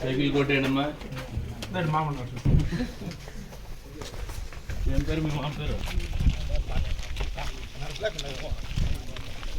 Cycle కొట్టేయడమ్మా మామూలు ఏం పేరు మీ మామ పేరు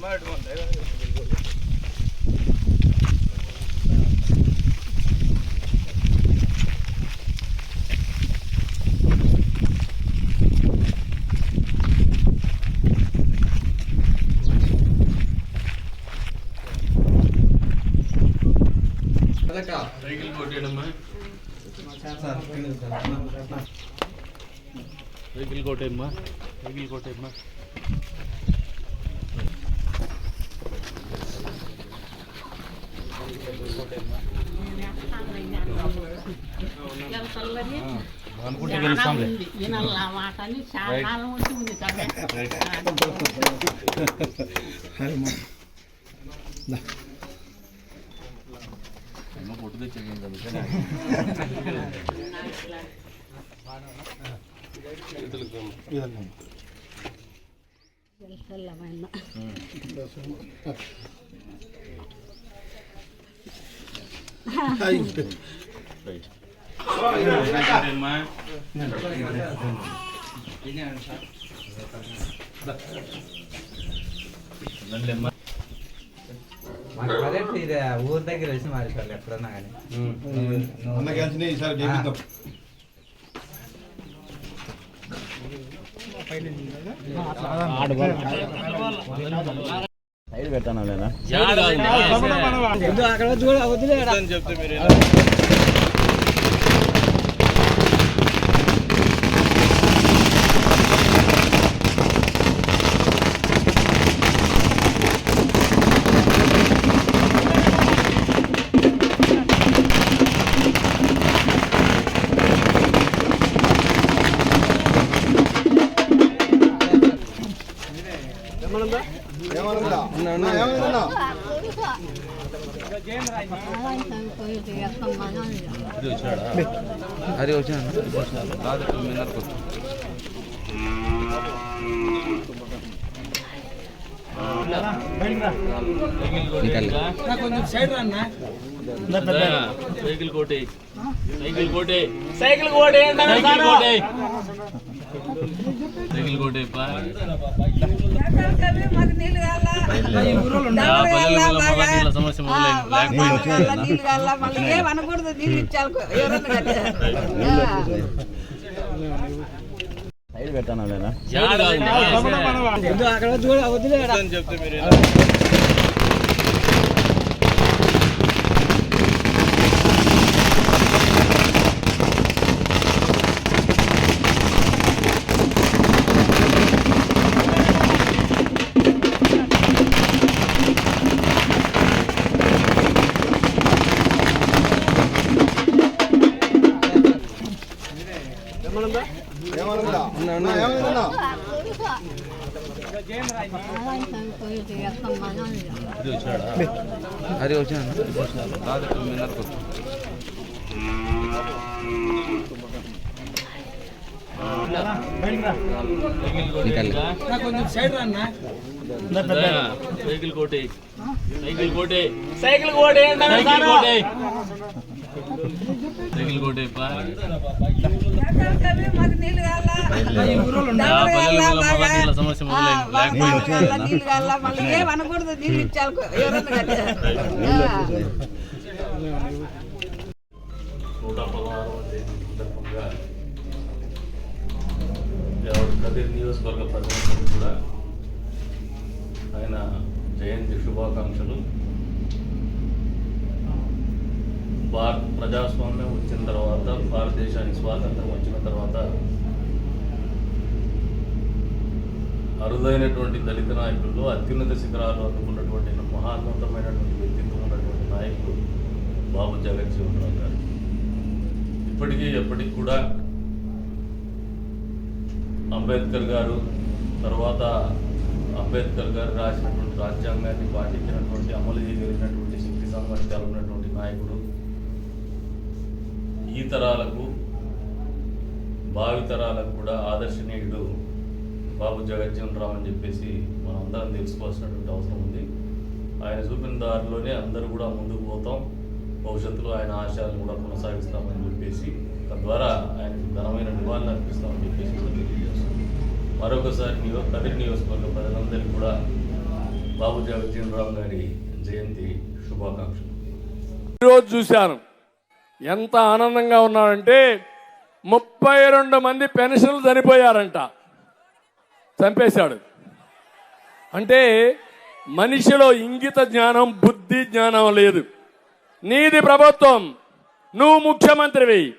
ಮಾಡಿ ಒಂದು సైకిల్ కొట్టేయడమ్మా సైకిల్ కొట్టేయమ్మా సైకిల్ కొట్టేయమ్మా అనుకుంటే గెలుస్తాంలే మాటని చాలా కాలం ఉంటుంది కదా అమ్మ పొట్టు తెచ్చేది అందుకనే కరెక్ట్ ఇది ఊరి దగ్గర వచ్చి మారిపోవాలి ఎప్పుడన్నా కానీ. అన్న ఈసారి సైడ్ కాదు. అక్కడ అది వచ్చాను కాదు మిన్నర్కు సైకిల్ కొంచెం సైడ్ రన్నా సైకిల్ కోటే సైకిల్ కోటే సైకిల్ కోటే సైకిల్ కోటే సైకిల్ కోటే పెట్టాను అక్కడ చూడ వదిలేడా ఏమన్నా ఏమన్నా అది వచ్చాను కాదు మిన్నర్కు సైకిల్ కోటే కొంచెం సైడ్ రన్నా సైకిల్ కోటే సైకిల్ కోటే సైకిల్ కోటే సమస్య నూట పదహారవ తేదీ సందర్భంగా కదిరి నియోజకవర్గ ప్రజలందరూ కూడా ఆయన జయంతి శుభాకాంక్షలు. భారత ప్రజాస్వామ్యం వచ్చిన తర్వాత భారతదేశానికి స్వాతంత్రం వచ్చిన తర్వాత అరుదైనటువంటి దళిత నాయకుల్లో అత్యున్నత శిఖరాలు అందుకున్నటువంటి మహాన్నతమైనటువంటి వ్యక్తిత్వం ఉన్నటువంటి నాయకుడు బాబు జగజ్జీవన్ రావు గారు. ఇప్పటికీ ఎప్పటికి కూడా అంబేద్కర్ గారు తర్వాత అంబేద్కర్ గారు రాసినటువంటి రాజ్యాంగాన్ని పాటించినటువంటి అమలు చేయగలిగినటువంటి శక్తి సామర్థ్యాలు ఉన్నటువంటి నాయకుడు ఈ తరాలకు భావితరాలకు కూడా ఆదర్శనీయుడు బాబు జగజ్జీవన్ రామ్ అని చెప్పేసి మనం అందరం తెలుసుకోవాల్సినటువంటి అవసరం ఉంది. ఆయన చూపిన దారిలోనే అందరూ కూడా ముందుకు పోతాం. భవిష్యత్తులో ఆయన ఆశయాలను కూడా కొనసాగిస్తామని చెప్పేసి తద్వారా ఆయనకు ఘనమైన నివాళులు అర్పిస్తామని చెప్పేసి కూడా తెలియజేస్తాం మరొకసారి నియో కదిరి నియోజకవర్గ ప్రజలందరికీ కూడా బాబు జగజ్జీవనరామ్ గారి జయంతి శుభాకాంక్షలు. ఈరోజు చూశాను. ఎంత ఆనందంగా ఉన్నారంటే ముప్పై రెండు మంది పెన్షన్లు చనిపోయారంట. చంపేశాడు. అంటే మనిషిలో ఇంగిత జ్ఞానం బుద్ధి జ్ఞానం లేదు. నీది ప్రభుత్వం నువ్వు ముఖ్యమంత్రివి.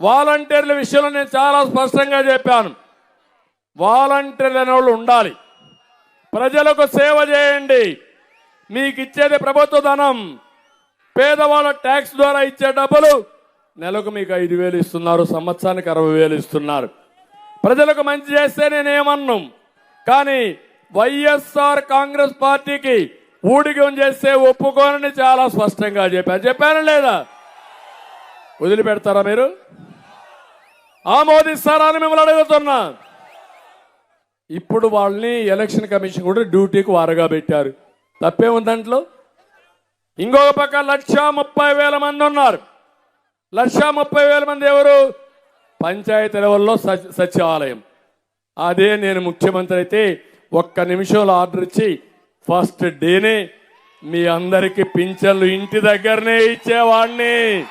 వాలంటీర్ల విషయంలో నేను చాలా స్పష్టంగా చెప్పాను. వాలంటీర్లు అనే వాళ్ళు ఉండాలి. ప్రజలకు సేవ చేయండి. మీకు ఇచ్చేది ప్రభుత్వ ధనం. పేదవాళ్ళ ట్యాక్స్ ద్వారా ఇచ్చే డబ్బులు నెలకు మీకు ఐదు వేలు ఇస్తున్నారు సంవత్సరానికి అరవై వేలు ఇస్తున్నారు. ప్రజలకు మంచి చేస్తే నేనేమన్నాం? కానీ వైఎస్ఆర్ కాంగ్రెస్ పార్టీకి ఊడిగం చేస్తే ఒప్పుకోనని చాలా స్పష్టంగా చెప్పాను చెప్పాను లేదా? వదిలిపెడతారా మీరు? ఆమోదిస్తారా అని మిమ్మల్ని అడుగుతున్నా. ఇప్పుడు వాళ్ళని ఎలక్షన్ కమిషన్ కూడా డ్యూటీకి వారగా పెట్టారు. తప్పేముందంట్లో ఇంకొక పక్క లక్ష ముప్పై వేల మంది ఉన్నారు. లక్ష ముప్పై వేల మంది ఎవరు? పంచాయతీ లెవెల్లో సచ్- సచివాలయం. అదే నేను ముఖ్యమంత్రి అయితే ఒక్క నిమిషంలో ఆర్డర్ ఇచ్చి ఫస్ట్ డేనే మీ అందరికీ పింఛన్లు ఇంటి దగ్గరనే ఇచ్చేవాడిని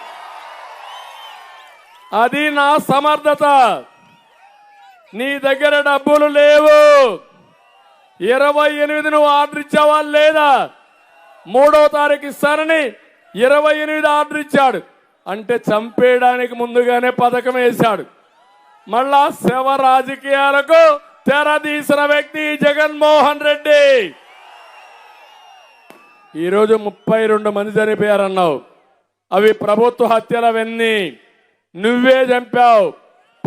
అది నా సమర్థత. నీ దగ్గర డబ్బులు లేవు. ఇరవై ఎనిమిది నువ్వు ఆర్డర్ ఇచ్చేవాళ్ళు లేదా? మూడో తారీఖు ఇస్తానని ఇరవై ఎనిమిది ఆర్డర్ ఇచ్చాడు. అంటే చంపేయడానికి ముందుగానే పథకం వేశాడు. మళ్ళా శవ రాజకీయాలకు తెరదీసిన వ్యక్తి జగన్మోహన్ రెడ్డి. ఈరోజు ముప్పై రెండు మంది చనిపోయారన్నావు. అవి ప్రభుత్వ హత్యలవన్నీ నువ్వే చంపావు.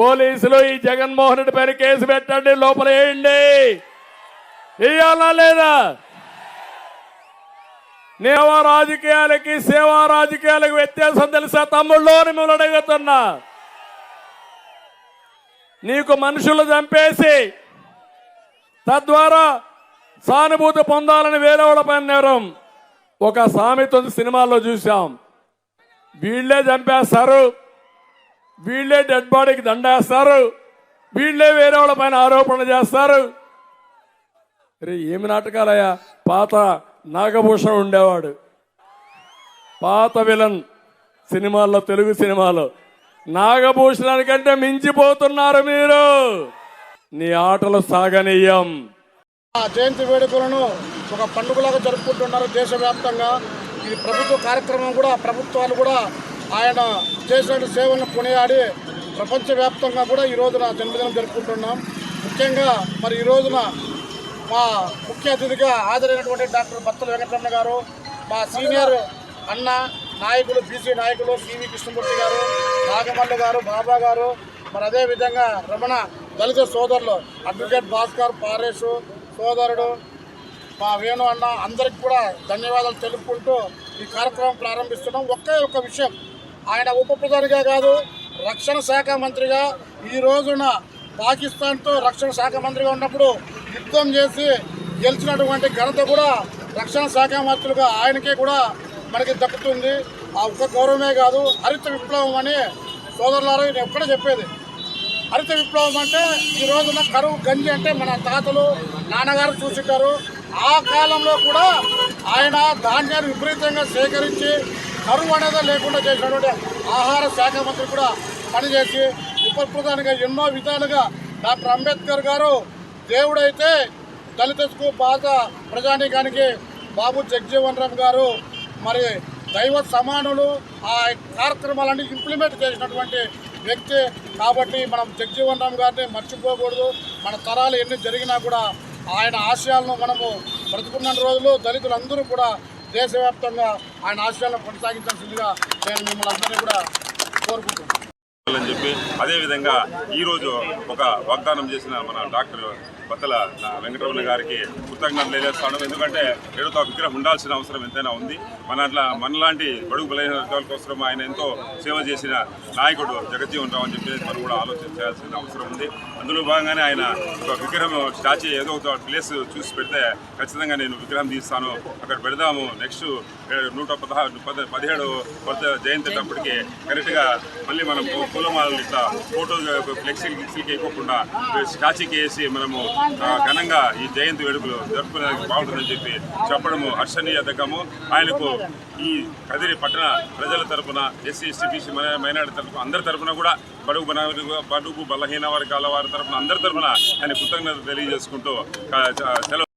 పోలీసులు ఈ జగన్మోహన్ రెడ్డి పైన కేసు పెట్టండి లోపల వేయండి. ఇవ్వాలా లేదా? నేవ రాజకీయాలకి సేవా రాజకీయాలకు వ్యత్యాసం తెలుసా? తమ్ముళ్ళు మిమ్మల్ని అడుగుతున్నా నీకు మనుషులు చంపేసి తద్వారా సానుభూతి పొందాలని వేరేవాళ్ళ పైన నేరం ఒక సామెత ఉంది సినిమాల్లో చూసాం వీళ్ళే చంపేస్తారు వీళ్ళే డెడ్ బాడీకి దండేస్తారు వీళ్ళే వేరే వాళ్ళ పైన ఆరోపణ చేస్తారు. రే ఏమి నాటకాలయ్యా? పాత నాగభూషణ్ ఉండేవాడు. పాత విలన్ సినిమాల్లో తెలుగు సినిమాలో. నాగభూషణానికంటే మించిపోతున్నారు మీరు. నీ ఆటలు సాగనీయం. ఆ జయంతి వేడుకలను ఒక పండుగలాగా జరుపుకుంటున్నారు దేశవ్యాప్తంగా. ఇది ప్రభుత్వ కార్యక్రమం కూడా ప్రభుత్వాలు కూడా ఆయన చేసిన సేవలను కొనియాడి ప్రపంచవ్యాప్తంగా కూడా ఈ రోజున జన్మదినం జరుపుకుంటున్నాం. ముఖ్యంగా మరి ఈ రోజున మా ముఖ్య అతిథిగా హాజరైనటువంటి డాక్టర్ బత్తల వెంకటరమణ గారు మా సీనియర్ అన్న నాయకులు బీసీ నాయకులు సివి కృష్ణమూర్తి గారు నాగమల్లి గారు బాబా గారు మరి అదేవిధంగా రమణ దళిత సోదరులు అడ్వకేట్ భాస్కర్ పారేషు సోదరుడు మా వేణు అన్న అందరికి కూడా ధన్యవాదాలు తెలుపుకుంటూ ఈ కార్యక్రమం ప్రారంభిస్తున్నాం. ఒకే ఒక్క విషయం ఆయన ఉప ప్రధానిగా కాదు రక్షణ శాఖ మంత్రిగా ఈ రోజున పాకిస్తాన్తో రక్షణ శాఖ మంత్రిగా ఉన్నప్పుడు యుద్ధం చేసి గెలిచినటువంటి ఘనత కూడా రక్షణ శాఖ మంత్రులుగా ఆయనకే కూడా మనకి దక్కుతుంది. ఆ ఒక్క గౌరవమే కాదు హరిత విప్లవం అని సోదరులారా నేను ఒక్కడే చెప్పేది. హరిత విప్లవం అంటే ఈ రోజున కరువు గంజి అంటే మన తాతలు నాన్నగారు చూసింటారు. ఆ కాలంలో కూడా ఆయన ధాన్యాన్ని విపరీతంగా సేకరించి కరువు అనేది లేకుండా చేసినటువంటి ఆహార శాఖ మంత్రి కూడా పనిచేసి ఉప ప్రధానిగా ఎన్నో విధాలుగా డాక్టర్ అంబేద్కర్ గారు దేవుడైతే దళితకు పాత ప్రజానీకానికి బాబు జగజీవన్ రామ్ గారు మరి దైవ సమానులు ఆ కార్యక్రమాలన్నీ ఇంప్లిమెంట్ చేసినటువంటి వ్యక్తి కాబట్టి మనం జగజీవన్ రామ్ గారిని మర్చిపోకూడదు. మన తరాలు ఎన్ని జరిగినా కూడా ఆయన ఆశయాలను మనము బ్రతుకున్న రోజులు దళితులందరూ కూడా దేశవ్యాప్తంగా ఆయన ఆశయాలను కొనసాగించాల్సిందిగా నేను మిమ్మల్ని అందరినీ కూడా కోరుకుంటున్నాను. అని చెప్పి అదేవిధంగా ఈరోజు ఒక వాగ్దానం చేసిన మన డాక్టర్ బత్తల వెంకటరమణ గారికి కృతజ్ఞతలు తెలియజేస్తాను ఎందుకంటే ఏడుతో విగ్రహం ఉండాల్సిన అవసరం ఎంతైనా ఉంది. మన అట్లా మనలాంటి బడుగు బలైన వర్గాల కోసం ఆయన ఎంతో సేవ చేసిన నాయకుడు జగజ్జీవన్ రావు అని చెప్పి మనం కూడా ఆలోచన చేయాల్సిన అవసరం ఉంది. అందులో భాగంగానే ఆయన ఒక విగ్రహం స్టాచ్యూ ఏదో ఒక ప్లేస్ చూసి పెడితే ఖచ్చితంగా నేను విగ్రహం తీస్తాను. అక్కడ పెడదాము. నెక్స్ట్ నూట పదహారు పద పదిహేడు కొత్త జయంతి అప్పటికి కరెక్ట్గా మళ్ళీ మనం పూ- పూలమాలలు ఇట్లా ఫోటో ఫ్లెక్సీ గిక్సీకి వేయకుండా స్టాచ్యూకి వేసి మనము ఘనంగా ఈ జయంతి వేడుకలు జరుపుకునే బాగుంటుందని చెప్పి చెప్పడము హర్షణీయతకము ఆయనకు ఈ కదిరి పట్టణ ప్రజల తరపున ఎస్సీ ఎస్టీ బీసీ మైనార్టీ తరపున అందరి తరపున కూడా బడుగు బడుగు బలహీన వర్గాల వారి తరపున అందరి తరపున ఆయన కృతజ్ఞత తెలియజేసుకుంటూ సెలవు